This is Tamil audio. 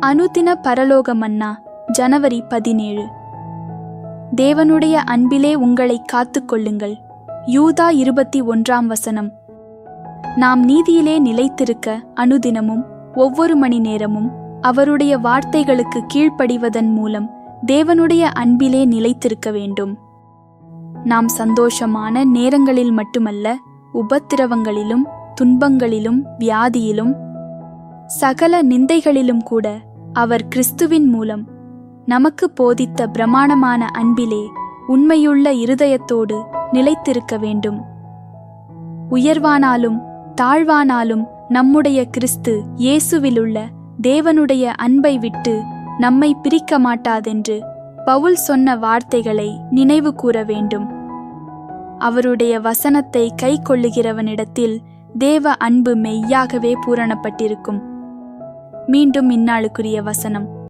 அனுதின பரலோக மன்னா ஜனவரி பதினேழு. தேவனுடைய அன்பிலே உங்களை காத்துக்கொள்ளுங்கள். யூதா இருபத்தி ஒன்றாம் வசனம். நாம் நீதியிலே நிலைத்திருக்க அனுதினமும் ஒவ்வொரு மணி நேரமும் அவருடைய வார்த்தைகளுக்கு கீழ்ப்படிவதன் மூலம் தேவனுடைய அன்பிலே நிலைத்திருக்க வேண்டும். நாம் சந்தோஷமான நேரங்களில் மட்டுமல்ல உபத்திரவங்களிலும் துன்பங்களிலும் வியாதியிலும் சகல நிந்தைகளிலும் கூட அவர் கிறிஸ்துவின் மூலம் நமக்கு போதித்த பிரமாணமான அன்பிலே உண்மையுள்ள இருதயத்தோடு நிலைத்திருக்க வேண்டும். உயர்வானாலும் தாழ்வானாலும் நம்முடைய கிறிஸ்து இயேசுவிலுள்ள தேவனுடைய அன்பை விட்டு நம்மை பிரிக்க மாட்டாதென்று பவுல் சொன்ன வார்த்தைகளை நினைவு கூற வேண்டும். அவருடைய வசனத்தை கை கொள்ளுகிறவனிடத்தில் தேவ அன்பு மெய்யாகவே பூரணப்பட்டிருக்கும். மீண்டும் இந்நாளுக்குரிய வசனம்.